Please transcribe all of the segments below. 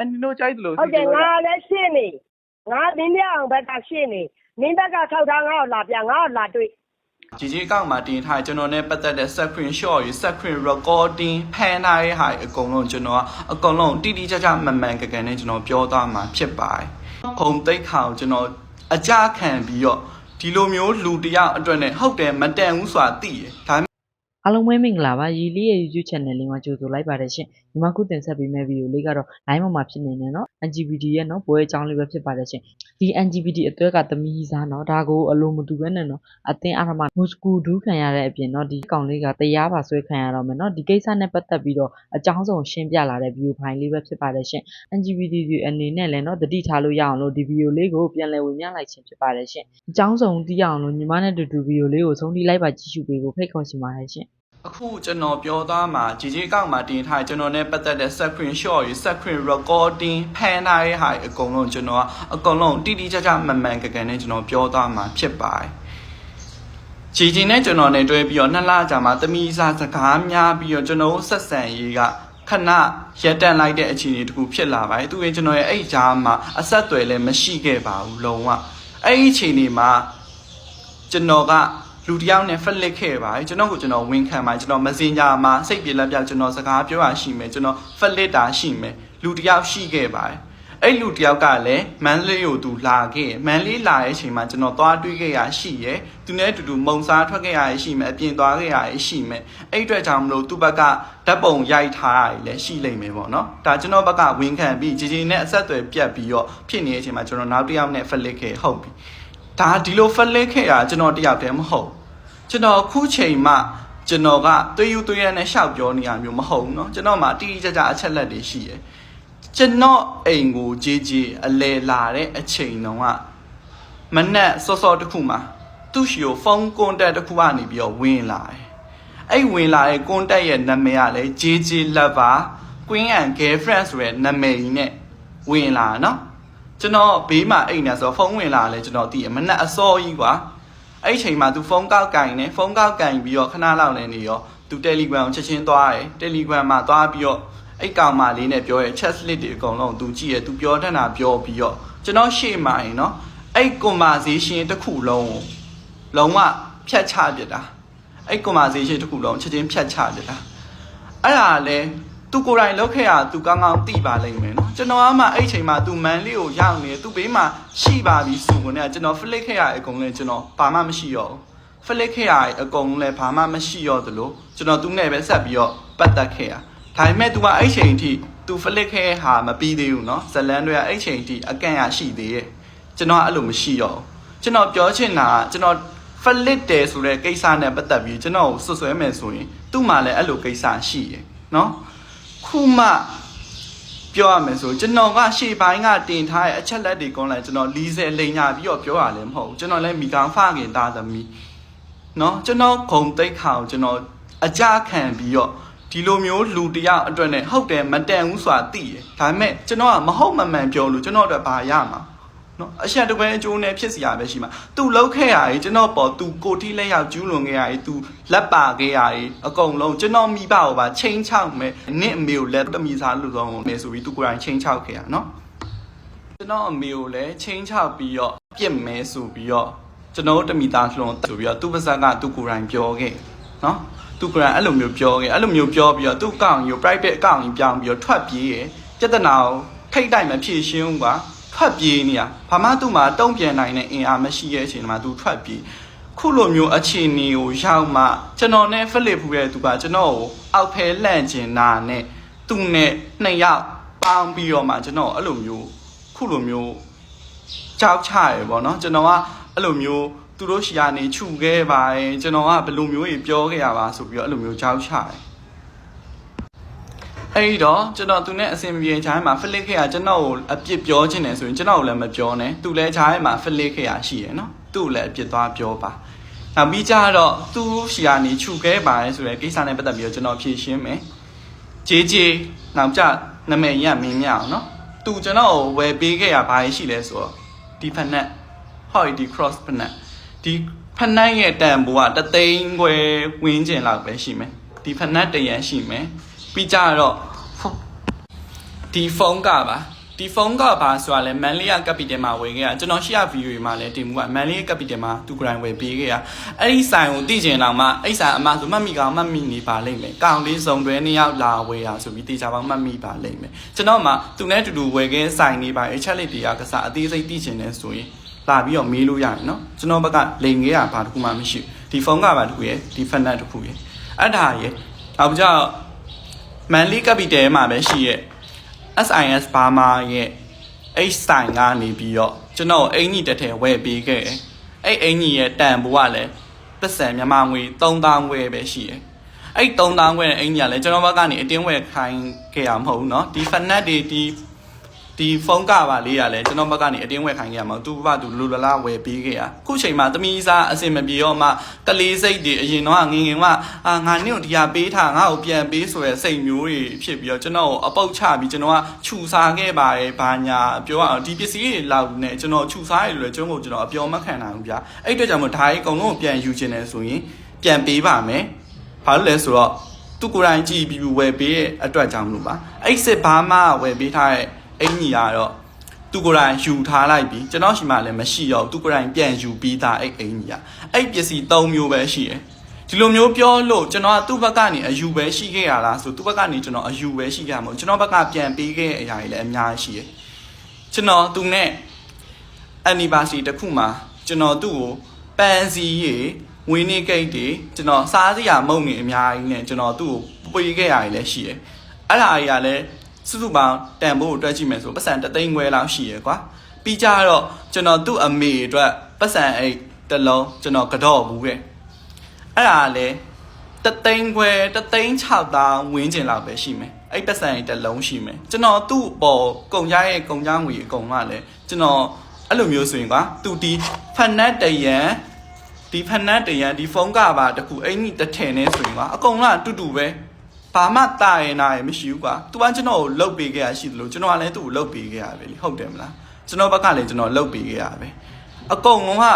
အနင်တို့ကြိုက်တယ်လို့ဟုတ်တယ်ငါလည်းရှင်းနေငါမင်းပြအောင်ဘက်ကရှင်းနေမင်းဘက်ကထောက်ထားငါ့ကိုလာပြငါ့ကိုလာတွေ့ជីជីအကောင့်မှာတင်ထားကျွန်တော်နဲ့ပတ်သက်တဲ့ screen shot ရေ screen recording ဖန်ထားတဲ့ဟာတွေအကုန်လုံးကျွန်တော်ကအကုန်လုံးတိတိကျကျမှန်မှန်ကန်ကန်နဲ့ကျွန်တော်ပြောသွားမှာဖြစ်ပါတယ်။ခုံတိတ်ခါကိုကျွန်တော်အကြခံပြီးတော့ဒီလိုမျိုးလူတစ်ယောက်အတွက်နဲ့ဟုတ်တယ်မတန်ဘူးဆိုတာသိရ။ဒါပေမဲ့အားလုံးပဲမင်္ဂလာပါရီလေးရဲ့ YouTube channel လေးမှာကြိုဆိုလိုက်ပါတယ်ရှင်မြန်မာခုတင်ဆက်ပေးမယ့် ဗွီဒီယိုလေးကတော့ လိုင်းပေါ်မှာဖြစ်နေတဲ့နော် LGBT ရဲ့နော်ဘွဲအကြောင်းလေးပဲဖြစ်ပါတယ်ရှင်။ဒီ LGBT အသွဲကသမီးစားနော်ဒါကိုအလိုမတူဘဲနဲ့နော်အတင်းအဓမ္မမုစကူဒူးခံရတဲ့အပြင်နော်ဒီကောင်လေးကတရားပါဆွဲခံရတော့မယ်နော်ဒီကိစ္စနဲ့ပတ်သက်ပြီးတော့အကြောင်းဆုံးရှင်းပြလာတဲ့ဗီဒီယိုဖိုင်လေးပဲဖြစ်ပါတယ်ရှင်။ LGBT တွေအနေနဲ့လည်းနော်တတိထားလို့ရအောင်လို့ဒီဗီဒီယိုလေးကိုပြန်လည်ဝင်မျှလိုက်ခြင်းဖြစ်ပါတယ်ရှင်။အကြောင်းဆုံးသိရအောင်လို့ညီမနဲ့တူတူဗီဒီယိုလေးကိုဆုံးထိလိုက်ပါကြည့်ရှုပေးဖို့ဖိတ်ခေါ်ချင်ပါတယ်ရှင်။ အခုကျွန်တော်ပြောသားမှာ GG ကောက်မှာတင်ထားကျွန်တော်နဲ့ပတ်သက်တဲ့ screen shot တွေ screen recording ဖန်ထားတဲ့ဟာအကုန်လုံးကျွန်တော်ကအကုန်လုံးတိတိကျကျမှန်မှန်ကန်ကန်နဲ့ကျွန်တော်ပြောသားမှာဖြစ်ပါတယ်ကြည်ကျင်နဲ့ကျွန်တော်နဲ့တွဲပြီးတော့နှစ်လကြာမှတမိစာစကားများပြီးတော့ကျွန်တော်ဆက်ဆံရေးကခဏရက်တန့်လိုက်တဲ့အခြေအနေတခုဖြစ်လာပါတယ်။သူရင်ကျွန်တော်ရဲ့အဲ့ကြားမှာအဆက်အသွယ်လည်းမရှိခဲ့ပါဘူးလုံးဝ။အဲ့ဒီအခြေအနေမှာကျွန်တော်က လူတစ်ယောက်နဲ့ဖက်လစ်ခဲ့ပါတယ်ကျွန်တော်ကိုကျွန်တော်ဝန်ခံပါတယ်ကျွန်တော် Messenger မှာစိတ်ပြေလက်ပြောက်ကျွန်တော်စကားပြောရရှိမယ်ကျွန်တော်ဖက်လစ်တာရှိမယ်လူတစ်ယောက်ရှိခဲ့ပါတယ်အဲ့လူတစ်ယောက်ကလည်းမန်းလေးကိုသူလာခဲ့မန်းလေးလာတဲ့အချိန်မှာကျွန်တော်သွားတွေ့ခဲ့ရရှိရယ်သူနဲ့အတူတူမုံစားထွက်ခဲ့ရရှိမယ်အပြင်သွားခဲ့ရရှိမယ်အဲ့အတွက်ကြောင့်မလို့သူ့ဘက်ကဓာတ်ပုံရိုက်ထားရည်လည်းရှိလိမ့်မယ်ပေါ့နော်ဒါကျွန်တော်ဘက်ကဝန်ခံပြီးဂျီဂျီနဲ့အဆက်အသွယ်ပြတ်ပြီးတော့ဖြစ်နေတဲ့အချိန်မှာကျွန်တော်နောက်တစ်ယောက်နဲ့ဖက်လစ်ခဲ့ဟုတ်ပြီ ဒါဒီလိုဖက်လစ်ခဲ့တာကျွန်တော်တစ်ယောက်တည်းမဟုတ်ဘူး ကျွန်တော်ခုချိန်မှကျွန်တော်ကသွေးယူသွေးရနဲ့ရှောက်ပြောနေရမျိုးမဟုတ်ဘူးเนาะကျွန်တော်မှတိတိကျကျအချက်လက်တွေရှိရယ်ကျွန်တော်အိမ်ကိုကြေးကြေးအလဲလာတဲ့အချိန်တုန်းကမနက်စောစောတစ်ခုမှသူ့ရှီကိုဖုန်းကွန်တက်တစ်ခုကနေပြီးတော့ဝင်လာတယ်အဲ့ဝင်လာတဲ့ကွန်တက်ရဲ့နာမည်ကလည်းကြေးကြေး lover queen and girlfriend ဆိုတဲ့နာမည်ကြီးနဲ့ဝင်လာเนาะ ကျွန်တော်ဘေးမှာအိမ်နေဆိုတော့ဖုန်းဝင်လာလဲကျွန်တော်သိရမနက်အစောကြီးကွာ အဲ့ဒီချိန်မှာ तू ဖုန်းကောက်ကင်နေဖုန်းကောက်ကင်ပြီးတော့ခဏလောက်လည်းနေရော तू Telegram ကိုချက်ချင်းသွားတယ် Telegram မှာသွားပြီးတော့အဲ့ကောင်မလေးနဲ့ပြောရဲ chat list တွေအကုန်လုံး तू ကြည့်ရဲ तू ပြောတတ်တာပြောပြီးတော့ကျွန်တော်ရှေ့မှာရင်နော်အဲ့ conversation တစ်ခုလုံးကိုလုံးဝဖြတ်ချပြစ်တာအဲ့ conversation တစ်ခုလုံးချက်ချင်းဖြတ်ချပြစ်တာအဲ့ဒါလည်းသူကိုယ်တိုင်လောက်ခဲ့ရသူကောင်းကောင်းသိပါလိမ့်မယ်နော် ော် ကျွန်တော်ကမှအဲ့ချိန်မှာသူမန်လေးကိုရောက်နေသူဘေးမှာရှိပါပြီဆိုကုန်တဲ့ကျွန်တော် flick ခဲ့ရတဲ့အကုန်လည်းကျွန်တော်ဘာမှမရှိတော့ဘူး flick ခဲ့ရတဲ့အကုန်လည်းဘာမှမရှိတော့သလိုကျွန်တော်သူနဲ့ပဲဆက်ပြီးတော့ပတ်သက်ခဲ့ရဒါပေမဲ့ तू ကအဲ့ချိန်ထိ तू flick ခဲ့တဲ့ဟာမပြီးသေးဘူးနော်ဇလန်တွေကအဲ့ချိန်ထိအကန့်ရရှိသေးရဲ့ကျွန်တော်ကအဲ့လိုမရှိတော့ဘူးကျွန်တော်ပြောချင်တာကကျွန်တော် flick တယ်ဆိုတဲ့ကိစ္စနဲ့ပတ်သက်ပြီးကျွန်တော်ကိုဆွဆွဲမယ်ဆိုရင်သူ့မှာလည်းအဲ့လိုကိစ္စရှိရယ်နော်ခုမှ ပြောရမယ်ဆိုကျွန်တော်ကရှေ့ပိုင်းကတင်ထားတဲ့အချက်လက်တွေကုန်းလိုက်ကျွန်တော်လီဆယ်လိန်ညာပြီးတော့ပြောရလည်းမဟုတ်ဘူးကျွန်တော်လည်းမိကောင်ဖခင်သားသမီးเนาะကျွန်တော်ဂုံတိတ်ခါကိုကျွန်တော်အကြခံပြီးတော့ဒီလိုမျိုးလူတစ်ယောက်အတွက်နဲ့ဟုတ်တယ်မတန်ဘူးဆိုတာသိတယ်ဒါပေမဲ့ကျွန်တော်ကမဟုတ်မမှန်ပြောလို့ကျွန်တော်အတွက်ဘာရမှာ နော်အရှက်တကွဲအကျိုးနဲ့ဖြစ်စီရပဲရှိမှာ तू လောက်ခဲ့ရည်ကျွန်တော်ပေါ် तू ကိုတီးလက်ရောက်ကျူးလွန်ခဲ့ရည် तू လက်ပါခဲ့ရည်အကုန်လုံးကျွန်တော်မိဘကိုပါချင်းချောက်မယ်နင့်အမေကိုလက်တမီစားလို့တော့မယ်ဆိုပြီး तू ကိုယ်တိုင်ချင်းချောက်ခဲ့ရနော်ကျွန်တော်အမေကိုလည်းချင်းချောက်ပြီးတော့ပြစ်မဲဆိုပြီးတော့ကျွန်တော်တမီသားလှွန်ဆိုပြီးတော့သူ့ပါဇက်က तू ကိုယ်တိုင်ပြောခဲ့နော် သူကအဲ့လိုမျိုးပြောခဲ့အဲ့လိုမျိုးပြောပြီးတော့သူ့အကောင့်ကြီးကို private အကောင့်ကြီးပြောင်းပြီးတော့ထွက်ပြေးရယ်ပြဿနာကိုထိတ်တိုက်မဖြေရှင်းဘူးကွာ ထွက်ပြေးနေရဘာမှသူ့မှာတုံ့ပြန်နိုင်တဲ့အင်အားမရှိရဲ့အချိန်မှာသူထွက်ပြေးခုလိုမျိုးအခြေအနေကိုရောက်မှကျွန်တော်နဲ့ဖလစ်ဖူးရဲ့သူကကျွန်တော်ကိုအောက်ဖဲလန့်ကျင်နာနဲ့သူနဲ့နှစ်ယောက်ပေါင်းပြီးတော့မှကျွန်တော်အဲ့လိုမျိုးခုလိုမျိုးကြောက်ချရယ်ပေါ့နော်ကျွန်တော်ကအဲ့လိုမျိုးသူတို့ရှီကနေခြုခဲ့ပါတယ်ကျွန်တော်ကဘယ်လိုမျိုးကြီးပြောခဲ့ရပါဆိုပြီးတော့အဲ့လိုမျိုးကြောက်ချတယ် အဲ့တော့ကျွန်တော်သူနဲ့အဆင်ပြေချားမှာဖလစ်ခေကကျွန်တော်ကိုအပြစ်ပြောချင်တယ်ဆိုရင်ကျွန်တော်ကိုလည်းမပြောနဲ့သူလည်းချားမှာဖလစ်ခေကရှိရယ်နော်သူ့ကိုလည်းအပြစ်သွားပြောပါနောက်ပြီးကြတော့သူရှီကနေခြုခဲ့ပါတယ်ဆိုတဲ့ကိစ္စနဲ့ပတ်သက်ပြီးတော့ကျွန်တော်ဖြေရှင်းမယ်ဂျေဂျေနောက်ကြနာမည်ရမင်းမြအောင်နော်သူကျွန်တော်ကိုဝယ်ပေးခဲ့ရဘာရှိလဲဆိုတော့ဒီဖက်နက်ဟောဒီ cross ဖက်နက်ဒီဖက်နက်ရဲ့တန်ဖိုးကတသိန်းခွဲဝင်းကျင်လောက်ပဲရှိမယ်ဒီဖက်နက်တရန်ရှိမယ်ပြီးကြတော့ ဒီဖုန်းကပါဒီဖုန်းကပါဆိုတာလဲမန်လေးကကပီတယ်မှာဝယ်ခဲ့တာကျွန်တော်ရှေ့ဗီဒီယိုတွေမှာလည်းတင်မှုကမန်လေးကပီတယ်မှာသူကိုယ်တိုင်ဝယ်ပေးခဲ့တာအဲ့ဒီဆိုင်ကိုတည်ကျင်တော့မှအဲ့ဆိုင်အမဆိုမှတ်မိကောင်မှတ်မိနေပါလိမ့်မယ်ကောင်လေးစုံတွဲနှစ်ယောက်လာဝယ်တာဆိုပြီးတေချာပေါင်းမှတ်မိပါလိမ့်မယ်ကျွန်တော်မှသူနဲ့အတူတူဝယ်ခဲ့ဆိုင်နေပါအချက်လက်တွေကကစားအသေးစိတ်တည်ကျင်နေဆိုရင်လာပြီးတော့မေးလို့ရတယ်နော်ကျွန်တော်ဘက်ကလိန်ခဲ့တာဘာတစ်ခုမှမရှိဘူးဒီဖုန်းကပါတစ်ခုရယ်ဒီဖက်နက်တစ်ခုရယ်အဲ့ဒါရယ်နောက်ကြတော့ မန်လီကပီတယ်မှာပဲရှိရဲ့ SIS ဘာမာရဲ့အဲ့ဆိုင်ကနေပြီးတော့ကျွန်တော်အင်ကြီးတစ်ထည်ဝယ်ပေးခဲ့တယ်အဲ့အင်ကြီးရဲ့တန်ဖိုးကလည်းပတ်စံမြန်မာငွေ3000ခွဲပဲရှိရဲ့အဲ့3000ခွဲတဲ့အင်ကြီးကလည်းကျွန်တော်ဘက်ကနေအတင်းဝယ်ခိုင်းခဲ့ရမဟုတ်ဘူးเนาะဒီဖနက်တွေဒီ ဒီဖုန်းကပါလေးရလဲကျွန်တော်ဘက်ကနေအတင်းဝယ်ခိုင်းခဲ့ရမှာသူဘာသူလူလလားဝယ်ပေးခဲ့ရခုချိန်မှာသမီးစားအစင်မပြေတော့မှကလေးစိတ်တွေအရင်တော့ငငင်ကအာငါနင့်ကိုဒီဟာပေးထားငါ့ကိုပြန်ပေးဆိုရယ်စိတ်မျိုးတွေဖြစ်ပြီးတော့ကျွန်တော်အပုတ်ချပြီးကျွန်တော်ကခြူစားခဲ့ပါတယ်ဘာညာပြောရအောင်ဒီပစ္စည်းတွေလောက်နဲ့ကျွန်တော်ခြူစားရလို့ကျွန်တော်ကျွန်တော်အပြောမခံနိုင်ဘူးဗျာအဲ့အတွက်ကြောင့်မို့ဒါကြီးအကုန်လုံးကိုပြန်ယူခြင်းတယ်ဆိုရင်ပြန်ပေးပါမယ်ဘာလို့လဲဆိုတော့သူကိုယ်တိုင်ကြည့်ပြီးဝယ်ပေးရဲ့အတွက်ကြောင့်မလို့ပါအဲ့စစ်ဘာမှဝယ်ပေးထားတဲ့ အင်ကြီးကတော့သူကိုယ်တိုင်ယူထားလိုက်ပြီးကျွန်တော်ရှိမှလည်းမရှိတော့သူကိုယ်တိုင်ပြန်ယူပြီးသားအဲ့အင်ကြီးကအဲ့ပစ္စည်း၃မျိုးပဲရှိတယ်ဒီလိုမျိုးပြောလို့ကျွန်တော်ကသူ့ဘက်ကနေအယူပဲရှိခဲ့ရလားဆိုသူ့ဘက်ကနေကျွန်တော်အယူပဲရှိခဲ့မှာမဟုတ်ကျွန်တော်ဘက်ကပြန်ပေးခဲ့တဲ့အရာတွေလည်းအများကြီးရှိတယ်ကျွန်တော်သူနဲ့ anniversary တစ်ခုမှာကျွန်တော်သူ့ကိုပန်းစည်းရေဝင်းနေဂိတ်တွေကျွန်တော်စားစရာမုံနေအများကြီးနဲ့ကျွန်တော်သူ့ကိုပေးခဲ့ရတယ်လည်းရှိတယ်အဲ့ဒါတွေကလည်း စုစုပေါင်းတန်ဖိုးကိုတွက်ကြည့်မယ်ဆိုပတ်စံတသိန်းခွဲလောက်ရှိရယ်ကွာပြီးကြတော့ကျွန်တော်သူ့အမေအတွက်ပတ်စံအိတ်တစ်လုံးကျွန်တော်ကတော့ဘူးခဲ့အဲ့ဒါလည်းတသိန်းခွဲတသိန်း6တောင်းဝင်းကျင်လောက်ပဲရှိမယ်အဲ့ပတ်စံအိတ်တစ်လုံးရှိမယ်ကျွန်တော်သူ့ပေါ်ကုံကြရဲ့ကုံကြငွေအကုန်ကလည်းကျွန်တော်အဲ့လိုမျိုးဆိုရင်ကွာသူဒီဖက်နက်တရန်ဒီဖက်နက်တရန်ဒီဖုန်းကပါတခုအဲ့ဒီတစ်ထည်နေဆိုရင်ကွာအကုန်လုံးအတူတူပဲ ဘာမှတာရင်နာရင်မရှိဘူးကွာ။ तू ကကျွန်တော်ကိုလှုပ်ပေးခဲ့ရရှိသလိုကျွန်တော်ကလည်းသူ့ကိုလှုပ်ပေးခဲ့ရပဲလေဟုတ်တယ်မလား။ကျွန်တော်ဘက်ကလည်းကျွန်တော်လှုပ်ပေးခဲ့ရပဲ။အကုန်လုံးက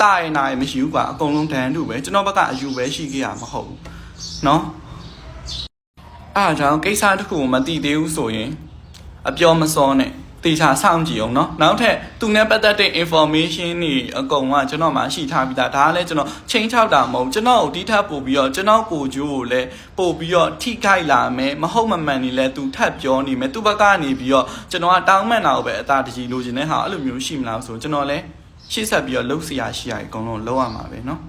တာရင်နာရင်မရှိဘူးကွာအကုန်လုံးဒဏ်တူပဲကျွန်တော်ဘက်ကအယူပဲရှိခဲ့ရမဟုတ်ဘူး။နော်။အားကြောင့်ကိစ္စတစ်ခုမသိသေးဘူးဆိုရင်အပြောမစောနဲ့ တေချာစောင့်ကြည့်အောင်เนาะနောက်ထပ်သူနဲ့ပတ်သက်တဲ့ information တွေအကုန်ကကျွန်တော်မှရှိထားပြီးသားဒါကလည်းကျွန်တော်ချိန်ချောက်တာမဟုတ်ကျွန်တော်ကိုဒီထပ်ပို့ပြီးတော့ကျွန်တော်ကိုကျိုးကိုလည်းပို့ပြီးတော့ထိခိုက်လာမယ်မဟုတ်မမှန်နေလဲသူထပ်ပြောနေမယ်သူဘက်ကနေပြီးတော့ကျွန်တော်ကတောင်းမှန်တာကိုပဲအသာတကြီးလိုချင်တဲ့ဟာအဲ့လိုမျိုးရှိမလားဆိုကျွန်တော်လည်းရှေ့ဆက်ပြီးတော့လှုပ်เสียရှိရအကုန်လုံးလောက်ရမှာပဲเนาะ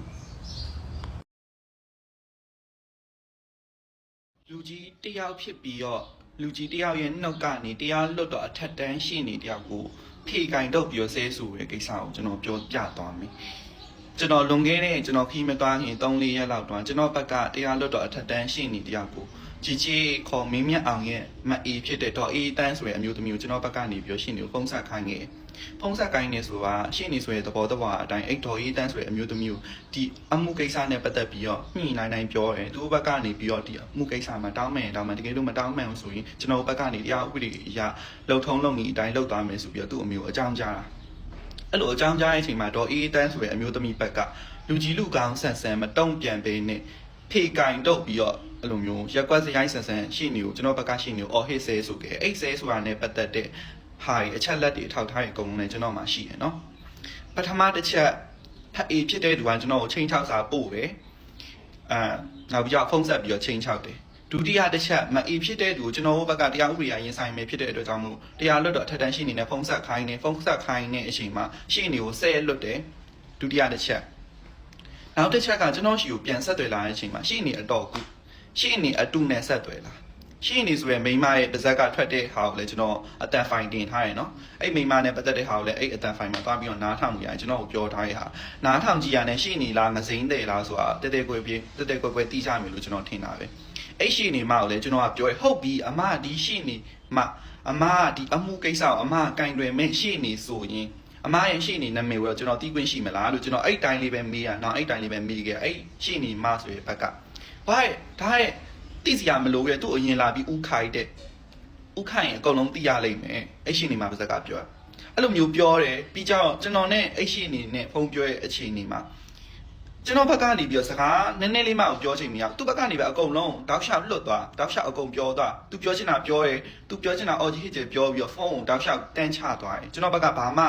လူကြီးတယောက်ဖြစ်ပြီးတော့ လူကြီးတယောက်ရဲ့နှုတ်ကနေတရားလွတ်တော့အထက်တန်းရှိနေတယောက်ကိုဖေကင်တော့ပြီးတော့ဆဲဆူရဲ့ကိစ္စကိုကျွန်တော်ပြောပြသွားမယ် ကျွန်တော်လွန်ခဲ့တဲ့ကျွန်တော်ခီးမသွားခင်3-4ရက်လောက်တွန်းကျွန်တော်ဘက်ကတရားလွတ်တော့အထက်တန်းရှိနေတယောက်ကိုជីជីခေါ်မင်းမြတ်အောင်ရဲ့မအေးဖြစ်တဲ့ဒေါ်အေးတန်းဆိုတဲ့အမျိုးသမီးကိုကျွန်တော်ဘက်ကနေပြီးတော့ရှင်းနေကိုဖုံးဆက်ခိုင်းခဲ့ဖုံးဆက်ခိုင်းနေဆိုတာရှင်းနေဆိုတဲ့သဘောတဘာအတိုင်းအဲ့ဒေါ်အေးတန်းဆိုတဲ့အမျိုးသမီးကိုဒီအမှုကိစ္စနဲ့ပတ်သက်ပြီးတော့ညှိနှိုင်းနှိုင်းပြောတယ်သူ့ဘက်ကနေပြီးတော့ဒီအမှုကိစ္စမှာတောင်းမယ်တောင်းမယ်တကယ်လို့မတောင်းမှန်ဘူးဆိုရင်ကျွန်တော်ဘက်ကနေတရားဥပဒေအရလုံထုံးလုံနေအတိုင်းလုပ်သွားမယ်ဆိုပြီးတော့သူ့အမျိုးအကြောင်းကြားတာ အဲ့လိုအကြောင်းကြားတဲ့အချိန်မှာဒေါ်အေးတန်းဆိုတဲ့အမျိုးသမီးဘက်ကလူကြီးလူကောင်းဆန်ဆန်မတုံ့ပြန်ပေးနဲ့ဖေကင်တော့ပြီးတော့အဲ့လိုမျိုးရက်ကွက်စရိုင်းဆန်ဆန်ရှိနေကိုကျွန်တော်ဘက်ကရှိနေကိုအော်ဟစ်ဆဲဆိုခဲ့အဲ့ဆဲဆိုတာနဲ့ပတ်သက်တဲ့ဟာအချက်လက်တွေအထောက်ထားတွေအကုန်လုံးလည်းကျွန်တော်မှရှိရယ်နော်ပထမတစ်ချက်ဖတ်အေးဖြစ်တဲ့သူကကျွန်တော်ကိုချိန်ချောက်စာပို့တယ်အာနောက်ပြီးတော့ဖုန်းဆက်ပြီးတော့ချိန်ချောက်တယ် ဒုတိယတစ်ချက်မအေးဖြစ်တဲ့သူကိုကျွန်တော်တို့ဘက်ကတရားဥပဒေအရင်ဆိုင်မယ်ဖြစ်တဲ့အတွက်ကြောင့်မို့တရားလွတ်တော့အထက်တန်းရှိနေတဲ့ဖုန်းဆက်ခိုင်းနေဖုန်းဆက်ခိုင်းနေအချိန်မှာရှိနေကိုဆဲလွတ်တယ်ဒုတိယတစ်ချက်နောက်တစ်ချက်ကကျွန်တော်ရှိကိုပြန်ဆက်သွယ်လာတဲ့အချိန်မှာရှိနေအတော်ကူရှိနေအတူနဲ့ဆက်သွယ်လာ ရှိနေဆိုရယ်မိန်းမရဲ့ပါဇက်ကထွက်တဲ့ဟာကိုလည်းကျွန်တော်အတန်ဖိုင်တင်ထားရယ်နော်အဲ့မိန်းမနဲ့ပတ်သက်တဲ့ဟာကိုလည်းအဲ့အတန်ဖိုင်မှာသွားပြီးတော့နားထောင်ကြရတယ်ကျွန်တော်ကိုပြောထားရဟာနားထောင်ကြည့်ရနဲ့ရှိနေလားငစိမ့်တယ်လားဆိုတာတဲတဲကွယ်ပြေတဲတဲကွယ်ကွယ်တီးကြမယ်လို့ကျွန်တော်ထင်တာပဲအဲ့ရှိနေမှကိုလည်းကျွန်တော်ကပြောရဟုတ်ပြီအမဒီရှိနေမှအမဒီအမှုကိစ္စကိုအမကင်တွယ်မဲ့ရှိနေဆိုရင်အမရဲ့ရှိနေနာမည်ကိုကျွန်တော်တီးခွင့်ရှိမလားလို့ကျွန်တော်အဲ့တိုင်းလေးပဲမေးရနော်အဲ့တိုင်းလေးပဲမေးခဲ့အဲ့ရှိနေမှဆိုရယ်ဘက်ကဘာရဲ့ဒါရဲ့ တိစရာမလိုရဲ့သူ့အရင်လာပြီးဥခိုက်တဲ့ဥခိုက်ရင်အကုန်လုံးသိရလိမ့်မယ်အဲ့ရှိနေမှာပါဇက်ကပြောအဲ့လိုမျိုးပြောတယ်ပြီးကြတော့ကျွန်တော်နဲ့အဲ့ရှိနေနဲ့ဖုန်းပြောရဲ့အချိန်နေမှာကျွန်တော်ဘက်ကနေပြီးတော့စကားနည်းနည်းလေးမှပြောချင်မရသူ့ဘက်ကနေပဲအကုန်လုံးတောက်လျှောက်လွတ်သွားတောက်လျှောက်အကုန်ပြောသွားသူပြောချင်တာပြောတယ်သူပြောချင်တာအော်ကြီးဟစ်ချင်ပြောပြီးတော့ဖုန်းကိုတောက်လျှောက်တန်းချသွားတယ်ကျွန်တော်ဘက်ကဘာမှ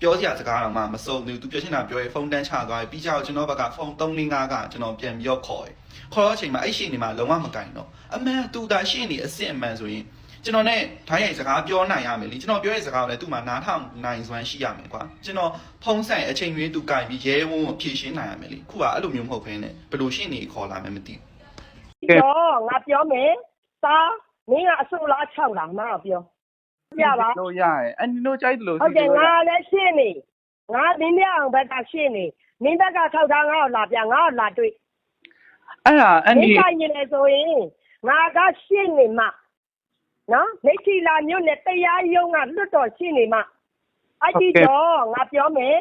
ပြောစရာစကားတော့မှမစုံဘူးသူပြောချင်တာပြောရင်ဖုန်းတန်းချသွားတယ်ပြီးကြတော့ကျွန်တော်ဘက်ကဖုန်း3 5ကကျွန်တော်ပြန်ပြီးတော့ခေါ်တယ်ခေါ်တော့အချိန်မှာအဲ့ရှင်းနေမှာလုံးဝမကင်တော့အမှန်သူဒါရှင်းနေအစ်စ်အမှန်ဆိုရင်ကျွန်တော်နဲ့ဓာတ်ရိုက်စကားပြောနိုင်ရမယ်လीကျွန်တော်ပြောတဲ့စကားကိုလည်းသူ့မှာနားထောင်နိုင်စွမ်းရှိရမယ်ကွာကျွန်တော်ဖုံးဆိုင်အချိန်ကြီးသူကင်ပြီးရဲဝုန်းကိုဖြည့်ရှင်းနိုင်ရမယ်လीခုကအဲ့လိုမျိုးမဟုတ်ဘဲနဲ့ဘယ်လိုရှင်းနေခေါ်လာမယ်မသိဘူးတော့ငါပြောမယ်သားမင်းကအစိုးလား6လားမအောင်ပြော ပြပါလို့ရတယ်အန်ဒီတို့ကြိုက်တယ်လို့ဟုတ်တယ်ငါလည်းရှင်းနေငါနင်းပြအောင်ဘက်ကရှင်းနေနင်းဘက်ကထောက်ထားငါ့ကိုလာပြငါ့ကိုလာတွေ့အဲ့ဒါအန်နဒီင်းဆိုင်နေလေဆိုရင်ငါကရှင်းနေမှနော်မိတ်ချီလာမြို့နဲ့တရားရုံးကလွတ်တော်ရှင်းနေမှအဲ့ဒီတော့ငါပြောမယ်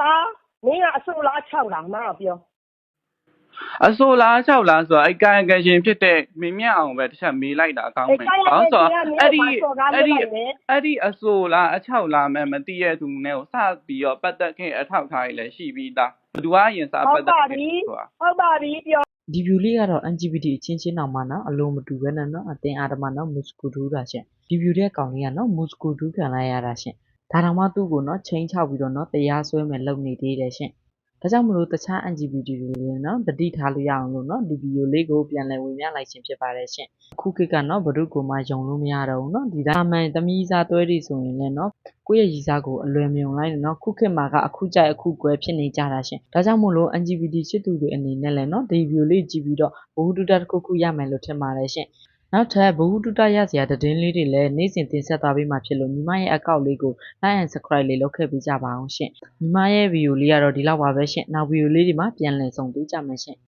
သားမင်းကအစိုးလား6လားမအောင်ပြော အဆိုလား၆လားဆိုတော့အဲ့ကာယကံရှင်ဖြစ်တဲ့မင်းမြတ်အောင်ပဲတစ်ချက်မေးလိုက်တာအကောင်းမယ်ကာယကံရှင်ကဆိုတော့မင်းကိုအဲ့ဒီပါစော်ကားလုပ်အဲ့ဒီလိုက်မယ်အဲ့ဒီအဆိုလားအ၆လားမဲမသိရသူနဲ့ကိုစပြီးတော့ပတ်သက်ခင်အထောက်ထားရလည်းရှိပြီးသားဘယ်သူကအရင်စဟုပတ်တ်သက်ပါခင်ပြီဆိုတာဟုတ်ပါပြီပြောဒီ view လေးကတော့ LGBT အချင်းချင်းတောင်မှနော်အလုံးမတူပဲနဲ့နော်အတင်အာဓမနော်မုစကူဒူးတာရှင်ဒီ view တဲ့ကောင်လေးကနော်မုစကူဒူးခံလိုက်ရတာရှင်ဒါတောင်မှသူ့ကိုနော်ချိန်ချောက်ပြီးတော့နော်တရားစွဲမယ်လုပ်နေသေးတယ်ရှင် ဒါကြောင့်မလို့တခြား LGBT တွေလည်းနော်တတိထားလို့ရအောင်လို့နော်ဒီ video လေးကိုပြန်လည်ဝင်ပြလိုက်ခြင်းဖြစ်ပါတယ်ရှင်အခုခေတ်ကနော်ဘ ᱹ ကမှယုံလို့မရတော့ဘူးနော်ဒီဒါမှန်သမီးစားတွဲတွေဆိုရင်လည်းနော်ကိုယ့်ရဲ့ရည်စားကိုအလွယ်မြုံလိုက်တယ်နော်ခုခေတ်မှာကအခုကြိုက်အခုကွဲဖြစ်နေကြတာရှင်ဒါကြောင့်မို့လို့ LGBT ချစ်သူတွေအနေနဲ့လည်းနော်ဒီ video လေးကြည့်ပြီးတော့ဘ ഹു တုတတစ်ခုခုရမယ်လို့ထင်ပါတယ်ရှင် နောက်ထပ်ဘ ഹു တုတရစရာ သတင်းလေးတွေလည်း နေ့စဉ်တင်ဆက်သွားပေးမှာဖြစ်လို့ ညီမရဲ့အကောင့်လေးကို like and subscribe လေး လုပ်ခဲ့ပေးကြပါအောင်ရှင်ညီမရဲ့ video လေးကတော့ ဒီလောက်ပါပဲရှင်နောက် video လေးတွေမှာ ပြန်လည်ဆုံတွေ့ကြမယ်ရှင်